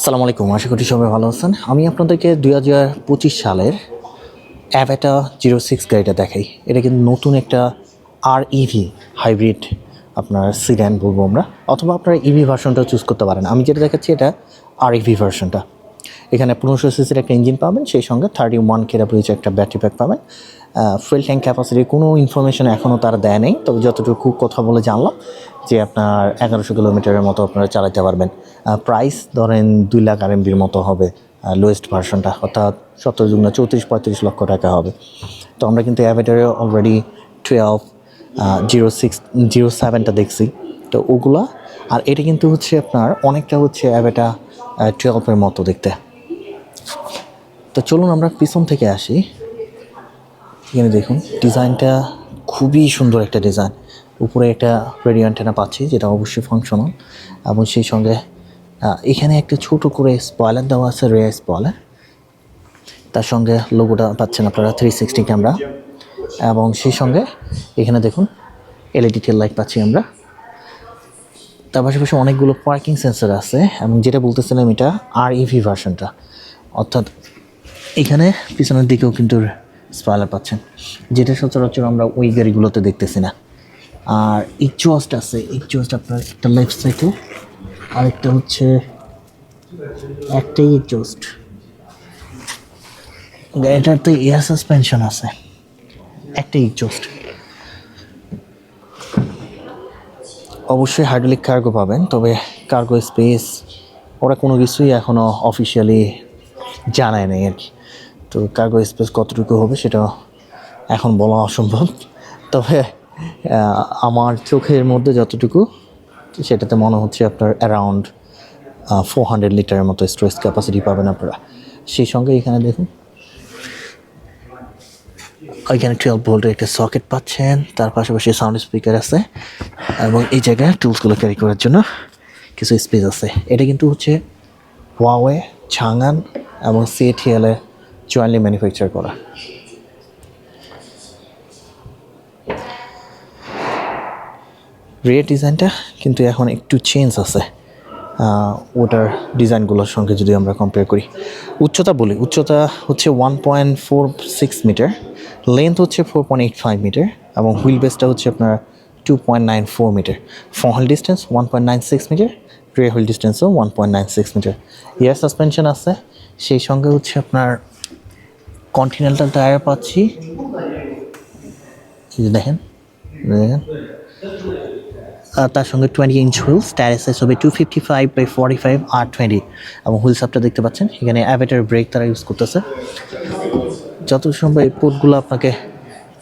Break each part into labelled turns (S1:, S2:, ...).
S1: আসসালামু আলাইকুম, আশা করি সবাই ভালো আছেন। আমি আপনাদেরকে দুই হাজার পঁচিশ সালের অ্যাভেটা জিরো সিক্স গাড়িটা দেখাই। এটা কিন্তু নতুন একটা আর ইভি হাইব্রিড আপনার সিড্যান বলব আমরা, অথবা আপনারা ইভি ভার্সনটা চুজ করতে পারেন। আমি যেটা দেখাচ্ছি এটা আর ইভি ভার্সনটা এখানে পনেরোশো সিসির একটা ইঞ্জিন পাবেন, সেই সঙ্গে থার্টি ওয়ান কেরাপুইচ একটা ব্যাটারি প্যাক পাবেন। ফুয়েল ট্যাঙ্ক ক্যাপাসিটির কোনো ইনফরমেশন এখনও তারা দেয় নেই, তবে যতটুকু কথা বলে জানলাম যে আপনার এগারোশো কিলোমিটারের মতো আপনারা চালাতে পারবেন। প্রাইস ধরেন দুই লাখ আর এমবির মতো হবে লোয়েস্ট ভার্সনটা অর্থাৎ সত্তর যুগ্ন চৌত্রিশ, পঁয়ত্রিশ লক্ষ টাকা হবে। তো আমরা কিন্তু অ্যাভেটারে already twelve zero six zero সেভেনটা দেখছি। তো ওগুলা, আর এটা কিন্তু হচ্ছে আপনার অনেকটা হচ্ছে অ্যাভেটা টুয়েলভের মতো দেখতে। তো চলুন আমরা পিছন থেকে আসি। এখানে দেখুন ডিজাইনটা খুবই সুন্দর একটা ডিজাইন উপরে একটা রেডিও অ্যান্টেনা পাচ্ছি, যেটা অবশ্যই ফাংশনাল এবং সেই সঙ্গে এখানে একটা ছোট করে স্পয়লার দেওয়া আছে রে স্পয়লার তার সঙ্গে লোগোটা পাচ্ছেন আপনারা থ্রি সিক্সটি ক্যামেরা এবং সেই সঙ্গে, এখানে দেখুন এলইডি টেল লাইট পাচ্ছি আমরা। তার পাশাপাশি অনেকগুলো পার্কিং সেন্সার আছে, এবং যেটা বলতেছিলাম এটা আর ইভি ভার্সনটা অর্থাৎ, এখানে পিছনের দিকেও কিন্তু স্পয়লার পাচ্ছেন। যেটা সচরাচর আমরা ওই গাড়িগুলোতে দেখতেছি না। আর ইকচোস্ট আছে ইকচোস্ট আপনার একটা লেফট সাইডে আরেকটা হচ্ছে একটাই ইকচোস্ট তো এয়ার সাসপেনশন আছে, একটাই ইকচোস্ট অবশ্যই হাইড্রোলিক কার্গো পাবেন, তবে কার্গো স্পেস ওরা কোনো কিছুই এখনও অফিসিয়ালি জানায় নাই আর কি। তো কার্গো স্পেস কতটুকু হবে সেটা এখন বলা অসম্ভব, তবে আমার চোখের মধ্যে যতটুকু, সেটাতে মনে হচ্ছে আপনার অ্যারাউন্ড ফোর হান্ড্রেড লিটারের মতো স্টোরেজ ক্যাপাসিটি পাবেন আপনারা। সেই সঙ্গে এখানে দেখুন ওইখানে টুয়েলভ ভোল্টের একটা সকেট পাচ্ছেন, তার পাশাপাশি সাউন্ড স্পিকার আছে, এবং এই জায়গায় টুলসগুলো ক্যারি করার জন্য কিছু স্পেস আছে। এটা কিন্তু হচ্ছে ওয়াওয়ে ছাঙ্গান এবং সিএটিএলে জয়েন্টলি ম্যানুফ্যাকচার করা। রিয়ের ডিজাইনটা কিন্তু এখন একটু চেঞ্জ আছে। ওটার ডিজাইনগুলোর সঙ্গে যদি আমরা কম্পেয়ার করি। উচ্চতা বলি, উচ্চতা হচ্ছে one point four six metre length হচ্ছে four point eight five metre এবং হুইল বেসটা হচ্ছে আপনার two point nine four metre front distance one point nine six metre rear wheel ডিস্টেন্সও one point nine six metre air suspension আছে, সেই সঙ্গে হচ্ছে আপনার কন্টিনেন্টাল টায়ার পাচ্ছি। দেখেন দেখেন। তার সঙ্গে twenty inch wheels tyre size হবে two fifty five by forty five R twenty এবং হুইলস আপটা দেখতে পাচ্ছেন। এখানে অ্যাভেটার ব্রেক তারা ইউজ করতেছে। যত সম্ভব এই পোর্টগুলো আপনাকে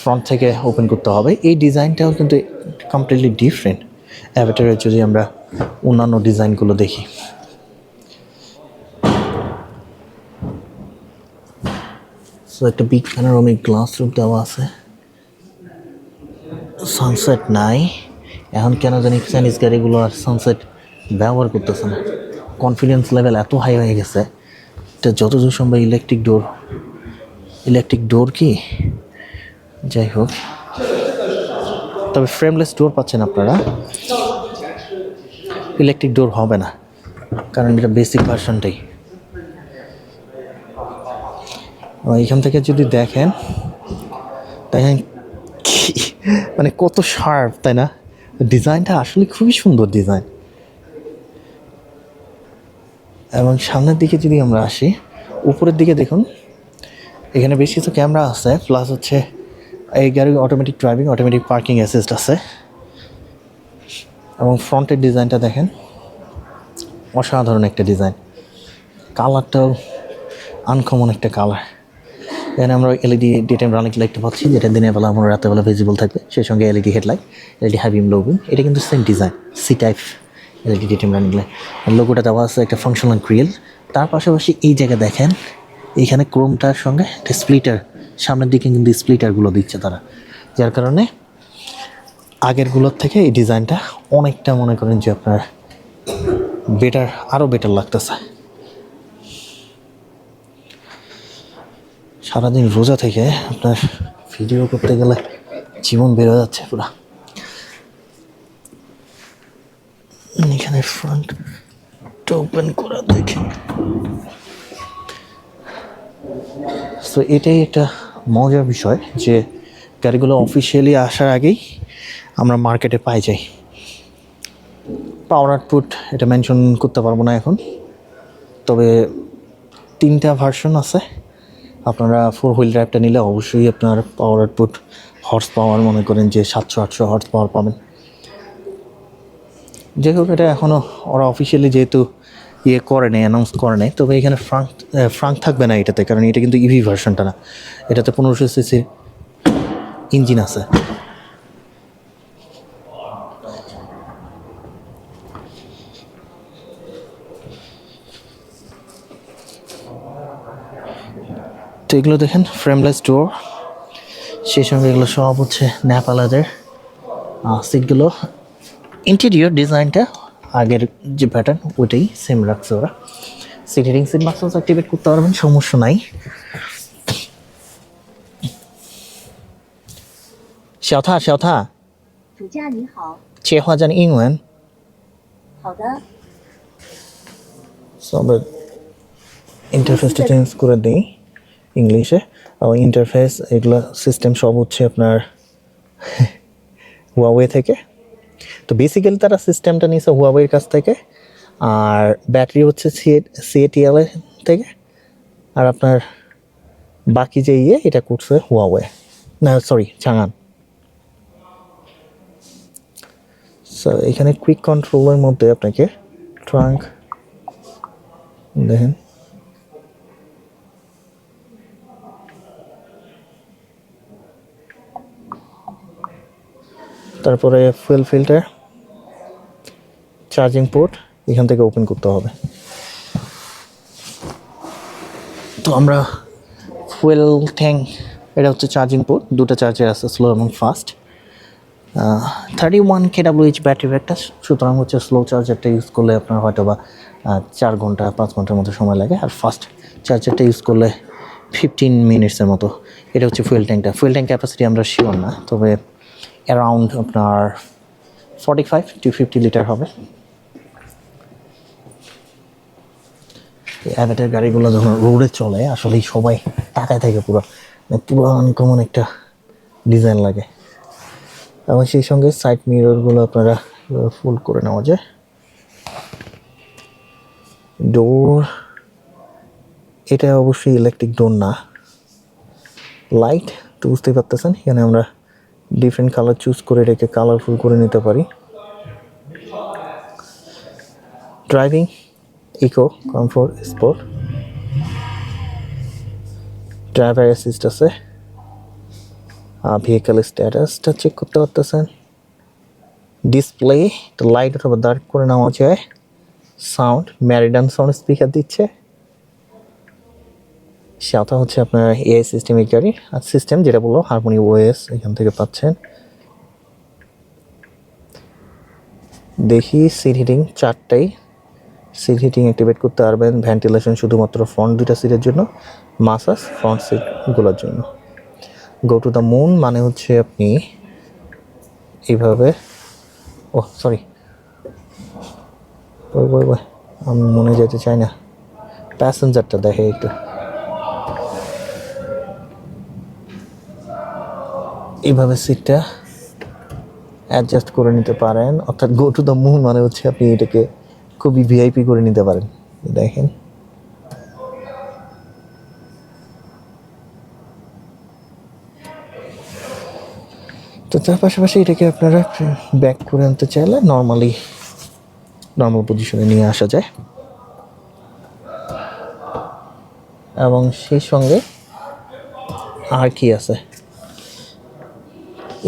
S1: ফ্রন্ট থেকে ওপেন করতে হবে। এই ডিজাইনটাও কিন্তু কমপ্লিটলি ডিফারেন্ট অ্যাভেটারের যদি আমরা অন্যান্য ডিজাইনগুলো দেখি। সো একটা বিগ প্যানারোমিক গ্লাস রুপ দেওয়া আছে। সানসেট নাই। এখন কেন জানি চাইনিজ গাড়িগুলো আর সানসেট ব্যবহার করতেছে না। কনফিডেন্স লেভেল এত হাই হয়ে গেছে এটা যতদূর সম্ভব ইলেকট্রিক ডোর ইলেকট্রিক ডোর কি? যাই হোক। তবে ফ্রেমলেস ডোর পাচ্ছেন আপনারা। ইলেকট্রিক ডোর হবে না, কারণ এটা বেসিক ভার্সনটাই এখান থেকে যদি দেখেন দেখেন মানে কত শার্প তাই না? ডিজাইনটা আসলে খুবই সুন্দর ডিজাইন। এবং সামনের দিকে যদি আমরা আসি, উপরের দিকে দেখুন, এখানে বেশ কিছু ক্যামেরা আছে প্লাস হচ্ছে এই গাড়ি automatic driving automatic parking assist আছে। এবং ফ্রন্টের ডিজাইনটা দেখেন, অসাধারণ একটা ডিজাইন। কালারটাও আনকমন একটা কালার এখানে আমরা এলইডি ডে টাইম রানিং লাইটটা পাচ্ছি, যেটা দিনের বেলা আমরা রাতের বেলা ভিজিবল থাকবে। সেই সঙ্গে LED headlight LED high beam low beam এটা কিন্তু same design C type LED daytime running light লোগোটা দেওয়া আছে একটা ফাংশনাল গ্রিল তার পাশাপাশি এই জায়গায় দেখেন এইখানে ক্রোমটার সঙ্গে একটা স্প্লিটার সামনের দিকে কিন্তু স্প্লিটারগুলো দিচ্ছে তারা। যার কারণে আগেরগুলোর থেকে এই ডিজাইনটা অনেকটা মনে করেন যে আপনার বেটার আরও বেটার লাগতেছে। সারাদিন রোজা থেকে আপনার ভিডিও করতে গেলে জীবন বেরো যাচ্ছে পুরা। এখানে ফ্রন্ট ওপেন করা দেখে। তো এটাই একটা মজার বিষয় যে গাড়িগুলো অফিসিয়ালি আসার আগেই আমরা মার্কেটে পাই যাই। পাওয়ার আউটপুট এটা মেনশন করতে পারব না এখন। তবে তিনটা ভার্সন আছে। আপনারা ফোর হুইল ড্রাইভটা নিলে অবশ্যই আপনার পাওয়ার আউটপুট হর্স পাওয়ার মনে করেন যে সাতশো, আটশো হর্স পাওয়ার পাবেন। যাই হোক, এটা এখনও ওরা অফিসিয়ালি যেহেতু ইয়ে করে নেই অ্যানাউন্স করে নেই, তবে এখানে ফ্রাঙ্ক ফ্রাঙ্ক থাকবে না এটাতে, কারণ এটা কিন্তু ইভি ভার্সনটা না। এটাতে পনেরোশো সিসির ইঞ্জিন আছে। তো এগুলো দেখেন ফ্রেমলেস ডোর সেই সঙ্গে এগুলো সব হচ্ছে ন্যাপালাদের সিটগুলো ইন্টেরিয়র ডিজাইনটা আগের যে প্যাটার্ন ওইটাই সেম রাখছে ওরা seat heating seat muscles activate করতে পারবেন সমস্যা নাই 小踏小踏
S2: 主驾你好，
S1: 切换成英文
S2: 好的，
S1: সো আমরা ইন্টারফেসটা চেঞ্জ করে দিই ইংলিশে ইন্টারফেস এগুলো সিস্টেম সব হচ্ছে আপনার হুয়াওয়ে থেকে। তো বেসিক্যালি তারা সিস্টেমটা নিয়েছে হুয়াওয়ের কাছ থেকে। আর ব্যাটারি হচ্ছে সিএটিএল থেকে। আর আপনার বাকি যে ইয়ে এটা করছে হুয়াওয়ে না সরি চাঙান সো এখানে কুইক কন্ট্রোলের মধ্যে আপনাকে ট্রাঙ্ক দেখেন। তারপরে ফুয়েল ফিল্টার চার্জিং পোর্ট এখান থেকে ওপেন করতে হবে। তো আমরা ফুয়েল ট্যাঙ্ক এটা হচ্ছে চার্জিং পোর্ট দুটো চার্জার আছে স্লো এবং ফাস্ট থার্টি ওয়ান কেডাব্লিউএইচ ব্যাটারি ব্যাকটা সুতরাং হচ্ছে স্লো চার্জারটা ইউজ করলে আপনার হয়তো বা চার ঘণ্টা, পাঁচ ঘণ্টার মতো সময় লাগে, আর ফাস্ট চার্জারটা ইউজ করলে ফিফটিন মিনিটসের মতো। এটা হচ্ছে ফুয়েল ট্যাঙ্কটা ফুয়েল ট্যাঙ্ক ক্যাপাসিটি আমরা শিওর না, তবে অ্যারাউন্ড আপনার forty five to fifty litre হবে অ্যাভেটের গাড়িগুলো যখন রোডে চলে আসলে সবাই তাকায় থাকে পুরো। মানে পুরো আনকমন একটা ডিজাইন লাগে। এবং সেই সঙ্গে সাইড মিররগুলো আপনারা ফুল করে নেওয়া যায়। ডোর এটা অবশ্যই ইলেকট্রিক ডোর না। লাইট তো বুঝতেই পারতেছেন, এখানে আমরা ডিফারেন্ট কালার চুজ করে এটাকে কালারফুল করে নিতে পারি। Driving eco comfort sport driver assist আছে। ভেহিক্যাল স্ট্যাটাসটা চেক করতে পারতেছেন। ডিসপ্লে লাইট অথবা ডার্ক করে নেওয়া যায়। সাউন্ড ম্যারিডান সাউন্ড স্পিকার দিচ্ছে। সেটা হচ্ছে আপনার এআই সিস্টেমিক গাড়ি আর সিস্টেম যেটা বলল হারমোনি ওএস এখান থেকে পাচ্ছেন। দেখি সিট হিটিং চারটাই। সিট হিটিং অ্যাক্টিভেট করতে পারবেন ভেন্টিলেশন শুধুমাত্র ফ্রন্ট দুইটা সিটের জন্য মাসাজ ফ্রন্ট সিটগুলোর জন্য। গো টু দ্য মুন মানে হচ্ছে আপনি এইভাবে, ও সরি আমি মনে যেতে চাই না। প্যাসেঞ্জারটা দেখে একটু। এইভাবে সিটটা অ্যাডজাস্ট করে নিতে পারেন। অর্থাৎ গো টু দ্য মুন মানে হচ্ছে আপনি এটাকে খুবই ভিআইপি করে নিতে পারেন। দেখেন। তো তার পাশাপাশি এটাকে আপনারা ব্যাক করে আনতে চাইলে নর্মালি নর্মাল পজিশনে নিয়ে আসা যায়। এবং সেই সঙ্গে আর কি আছে?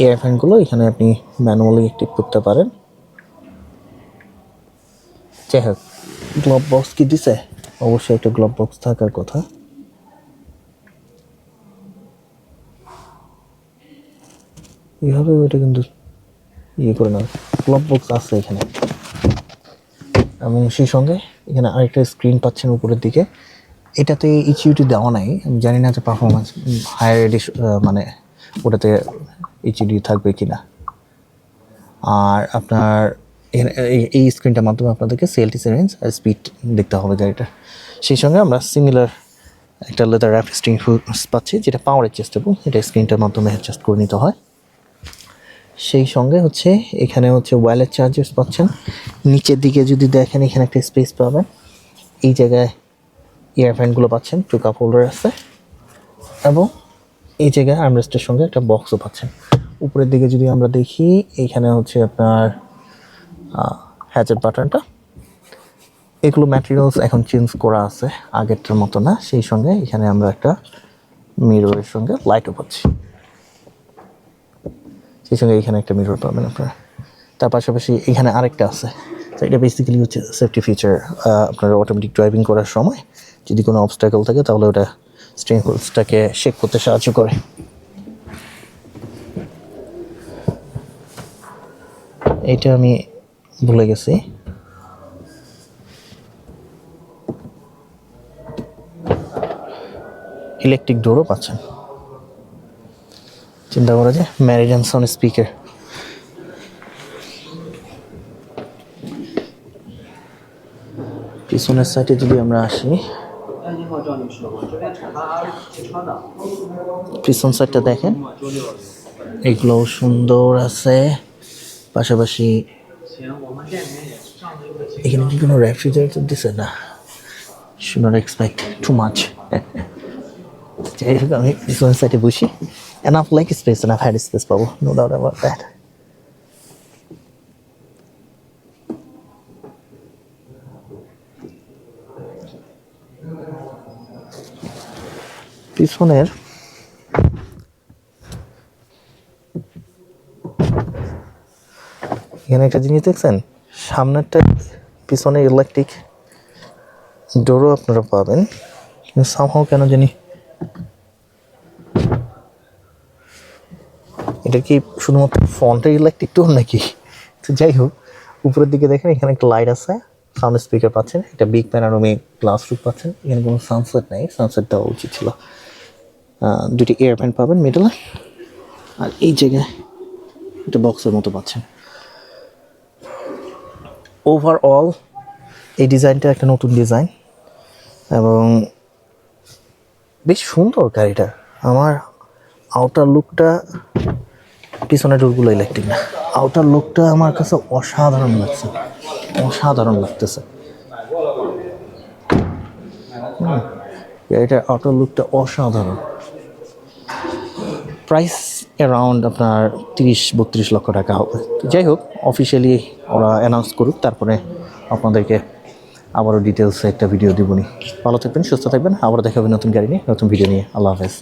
S1: এয়ার ফ্যানগুলো এখানে আপনি ম্যানুয়ালি অ্যাক্টিভ করতে পারেন। যাই হোক গ্লোভ বক্স কি দিছে? অবশ্যই একটা গ্লোভ বক্স থাকার কথা। এইভাবে ওইটা কিন্তু ইয়ে করে নেবে গ্লোভ বক্স আছে এখানে। এবং সেই সঙ্গে এখানে আরেকটা স্ক্রিন পাচ্ছেন উপরের দিকে। এটাতে ইচিউটি দেওয়া নাই। আমি জানি না যে পারফরমেন্স হায়ার এডিশ মানে ওটাতে এইচডি থাকবে কি না আর আপনার এই- স্ক্রিনটার মাধ্যমে আপনাদেরকে সিএলটি রেঞ্জ আর স্পিড দেখতে হবে গাড়িটার। সেই সঙ্গে আমরা সিমিলার একটা লেদার র্যাপ স্ক্রিন পাচ্ছি, যেটা পাওয়ার অ্যাডজাস্টেবল এটা স্ক্রিনটার মাধ্যমে অ্যাডজাস্ট করে নিতে হয়। সেই সঙ্গে হচ্ছে, এখানে হচ্ছে ওয়্যালেট চার্জার্স পাচ্ছেন। নিচের দিকে যদি দেখেন, এখানে একটা স্পেস পাবেন। এই জায়গায় ইয়ারফ্যানগুলো পাচ্ছেন টু কাপ হোল্ডার আছে। এবং এই জায়গায় আর্মরেস্টের সঙ্গে একটা বক্সও পাচ্ছেন। উপরের দিকে যদি আমরা দেখি এইখানে হচ্ছে আপনার হ্যাচের বাটনটা এগুলো ম্যাটেরিয়ালস এখন চেঞ্জ করা আছে আগেরটার মতো না, সেই সঙ্গে এখানে আমরা একটা মিররের সঙ্গে লাইটও পাচ্ছি। সেই সঙ্গে এখানে একটা মিরর পাবেন আপনারা। তার পাশাপাশি এখানে আরেকটা আছে। এটা বেসিক্যালি হচ্ছে সেফটি ফিচার আপনার অটোমেটিক ড্রাইভিং করার সময় যদি কোনো অবস্টাকল থাকে, তাহলে ওটা স্ট্রিং হোলসটাকে শেক করতে সাহায্য করে। এটা আমি ভুলে গেছি। ইলেকট্রিক ডোরও পাচ্ছেন। চিন্তা করা যায় ম্যারিডানসন স্পিকার পিছনের সাইডে যদি আমরা আসি, পিছন সাইডটা দেখেন। এগুলো সুন্দর আছে। পাশাপাশি এখানে কি কোনো রেফ্রিজারেটর দিছে? না শুনার এক্সপেক্ট টু মাচ যাই আমি পিছন সাইডে বসি। Enough like space enough had space পাবো নো ডাউট অ্যাবাউট দ্যাট পিছনের এখানে একটা জিনিস দেখছেন? সামনেরটা পিছনে ইলেকট্রিক ডোরও আপনারা পাবেন। কিন্তু সামহাও কেন জানি এটা কি শুধুমাত্র ফ্রন্টের ইলেকট্রিক ডোর নাকি? তো যাই হোক, উপরের দিকে দেখেন এখানে একটা লাইট আছে। সাউন্ড স্পিকার পাচ্ছেন, একটা বিগ প্যানারোমি গ্লাস রুপ পাচ্ছেন। এখানে কোনো সানসেট নেই সানসেট দেওয়া উচিত ছিল। দুটি এয়ার ফ্যান পাবেন মিডলে আর এই জায়গায় একটা বক্সের মতো পাচ্ছেন। ওভারঅল এই ডিজাইনটা একটা নতুন ডিজাইন এবং বেশ সুন্দর গাড়িটা। আমার আউটার লুকটা পিছনের ডোরগুলো ইলেকট্রিক না। আউটার লুকটা আমার কাছে অসাধারণ লাগছে। অসাধারণ লাগতেছে। গাড়িটার আউটার লুকটা অসাধারণ। প্রাইস অ্যারাউন্ড আপনার তিরিশ, বত্রিশ লক্ষ টাকা হবে। যাই হোক অফিসিয়ালি ওরা অ্যানাউন্স করুক, তারপরে আপনাদেরকে আবারও ডিটেলসে একটা ভিডিও দিবনি ভালো থাকবেন, সুস্থ থাকবেন আবার দেখা হবে নতুন গাড়ি নিয়ে। নতুন ভিডিও নিয়ে। আল্লাহ হাফেজ।